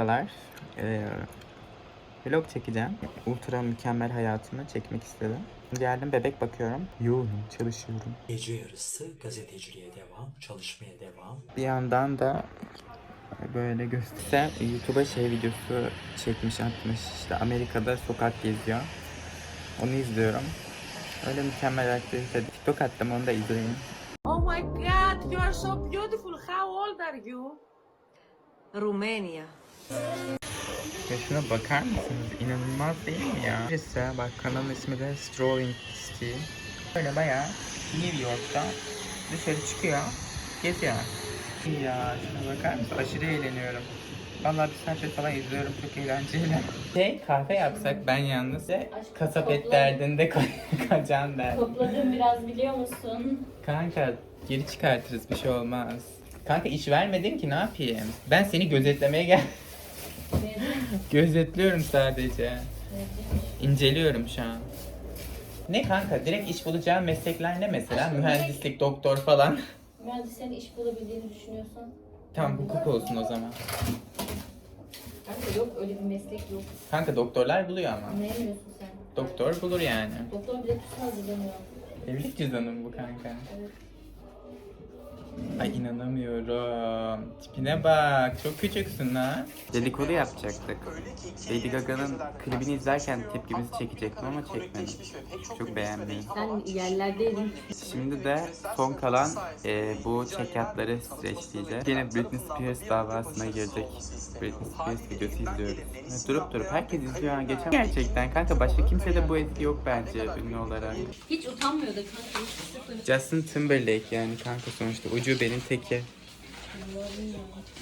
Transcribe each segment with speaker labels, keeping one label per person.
Speaker 1: Merhabalar. Ee, vlog çekeceğim. Ultra mükemmel hayatımı çekmek istedim. Geldim bebek bakıyorum. Yoğunum, çalışıyorum.
Speaker 2: Gece yarısı gazeteciliğe devam, çalışmaya devam.
Speaker 1: Bir yandan da böyle gösterse YouTube'a şey videosu çekmiş atmış. İşte Amerika'da sokak geziyor. Onu izliyorum. Öyle mükemmel aktivite. TikTok attım onu da izleyin.
Speaker 3: Oh my god, you are so beautiful. How old are you?
Speaker 4: Romania.
Speaker 1: Ya şuna bakar mısınız? İnanılmaz değil mi ya? Birisi bak kanalın ismi de Strolling City. Böyle bayağı New York'ta dışarı çıkıyor, geziyor. Ya şuna bakar mısın? Aşırı eğleniyorum. Vallahi bir saattir falan izliyorum çok eğlenceli. Şey kahve yapsak ben yalnız kasap et derdinde kacan der.
Speaker 5: Topladım biraz biliyor musun?
Speaker 1: Kanka geri çıkartırız bir şey olmaz. Kanka iş vermedin ki ne yapayım? Ben seni gözetlemeye gel. Gözetliyorum sadece. İnceliyorum şu an. Ne kanka? Direkt iş bulacağın meslekler ne mesela?
Speaker 5: Aşkım,
Speaker 1: Mühendislik, doktor falan.
Speaker 5: Mühendislerin iş bulabildiğini düşünüyorsan.
Speaker 1: tamam hukuk olsun o zaman.
Speaker 5: Kanka yok öyle bir meslek yok.
Speaker 1: Kanka doktorlar buluyor ama.
Speaker 5: Anlayamıyorsun sen.
Speaker 1: Doktor bulur yani.
Speaker 5: Doktor bile pusu hazırlanıyor.
Speaker 1: Evlilik cüzdanı mı bu kanka?
Speaker 5: Evet.
Speaker 1: Ay inanamıyorum. Tipine bak. Çok küçüksün ha. Dedikodu yapacaktık. Lady Gaga'nın klibini izlerken tepkimizi çekecektim ama çekmedim. Çok beğendim.
Speaker 5: Sen yerlerdeydin.
Speaker 1: Şimdi de son kalan e, bu çekyatları streçleyeceğiz. Yine Britney Spears davasına girecek. Britney Spears videosu izliyoruz. Evet, durup durup herkes izliyor. ha. Geçen gerçekten kanka başka kimse de bu etki yok bence ünlü olarak.
Speaker 5: Hiç utanmıyordu kanka. Hiç sıfır.
Speaker 1: Justin Timberlake yani kanka sonuçta ucubenin teki.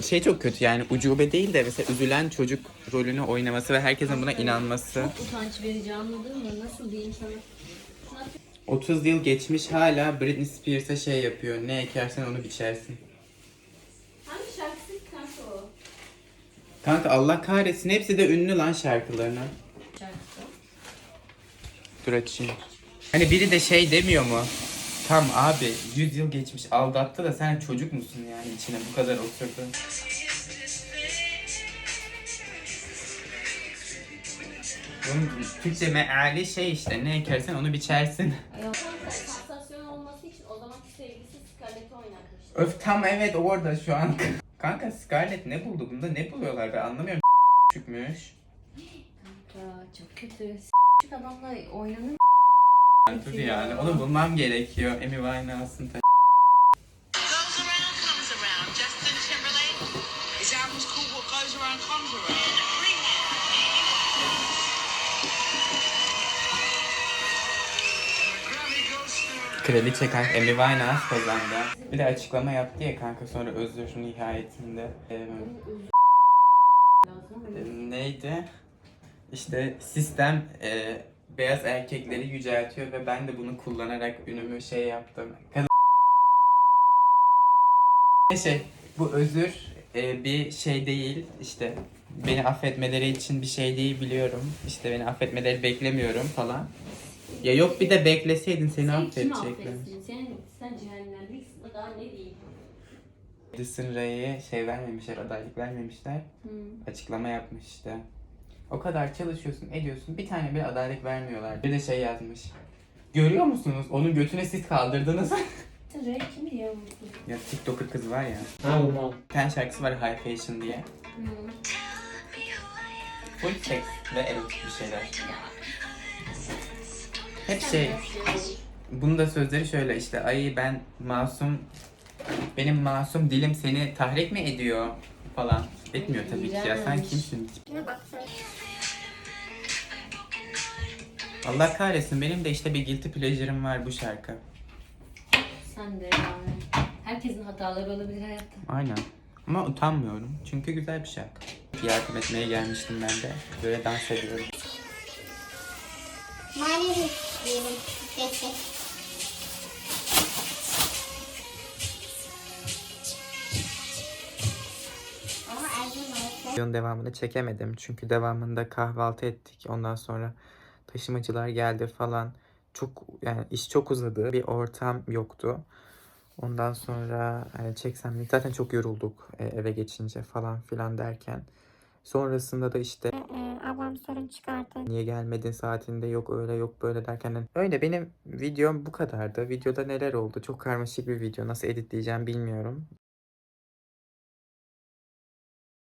Speaker 1: Şey çok kötü yani ucube değil de mesela üzülen çocuk rolünü oynaması ve herkesin buna inanması.
Speaker 5: Çok utanç verici anladın mı? Nasıl diyeyim sana?
Speaker 1: 30 yıl geçmiş hala Britney Spears'a şey yapıyor. Ne ekersen onu biçersin.
Speaker 5: Hangi şarkısı kanka o?
Speaker 1: Kanka Allah kahretsin hepsi de ünlü lan şarkılarına.
Speaker 5: Şarkısı.
Speaker 1: Dur açayım. Hani biri de şey demiyor mu? Tam abi 100 yıl geçmiş aldattı da sen çocuk musun yani içine bu kadar oturdu. Bunun Türkçe meali şey işte ne ekersen onu biçersin.
Speaker 5: Sansasyon olması için o zamanki sevgilisi Scarlett'i oynatmıştı.
Speaker 1: Öf tam evet orada şu an. Kanka Scarlett ne buldu bunda ne buluyorlar ben anlamıyorum. Çıkmış.
Speaker 5: Kanka çok kötü. Şu adamla oynanır
Speaker 1: Dur yani onu bulmam gerekiyor. Amy Winehouse'un ta-. Kraliçe kanka Amy Winehouse kazandı. Bir de açıklama yaptı ya kanka sonra özür nihayetinde. Ee, neydi? İşte sistem e, beyaz erkekleri yüceltiyor ve ben de bunu kullanarak ünümü şey yaptım. Kadın şey bu özür e, bir şey değil işte beni affetmeleri için bir şey değil biliyorum. İşte beni affetmeleri beklemiyorum falan. Ya yok bir de bekleseydin seni
Speaker 5: kim
Speaker 1: affedecekler.
Speaker 5: affetsin? Sen, sen cehennemliksin daha ne diyeyim?
Speaker 1: Edison Ray'e şey vermemişler, adaylık vermemişler.
Speaker 5: Hı.
Speaker 1: Açıklama yapmış işte. O kadar çalışıyorsun, ediyorsun. Bir tane bir adaylık vermiyorlar. Bir de şey yazmış. Görüyor musunuz? Onun götüne siz kaldırdınız.
Speaker 5: Ray kimdi ya?
Speaker 1: ya TikToker kız var ya. Bir tane şarkısı var High Fashion diye.
Speaker 5: Hı.
Speaker 1: Full seks ve erotik bir şeyler. Hep şey, bunun da sözleri şöyle işte. Ay ben masum, benim masum dilim seni tahrik mi ediyor falan. Etmiyor tabii ki ya. Sen kimsin? Allah kahretsin benim de işte bir guilty pleasure'ım var bu şarkı.
Speaker 5: Sen de yani. Herkesin hataları olabilir hayatta.
Speaker 1: Aynen. Ama utanmıyorum. Çünkü güzel bir şarkı. Yardım etmeye gelmiştim ben de. Böyle dans ediyorum.
Speaker 6: Manevi diyelim.
Speaker 1: Videonun devamını çekemedim. Çünkü devamında kahvaltı ettik. Ondan sonra taşımacılar geldi falan. Çok yani iş çok uzadı. Bir ortam yoktu. Ondan sonra hani çeksem zaten çok yorulduk e, eve geçince falan filan derken Sonrasında da işte
Speaker 6: Ee, ablam sorun çıkarttı.
Speaker 1: niye gelmedin saatinde yok öyle yok böyle derken öyle benim videom bu kadardı. Videoda neler oldu? Çok karmaşık bir video. Nasıl editleyeceğim bilmiyorum.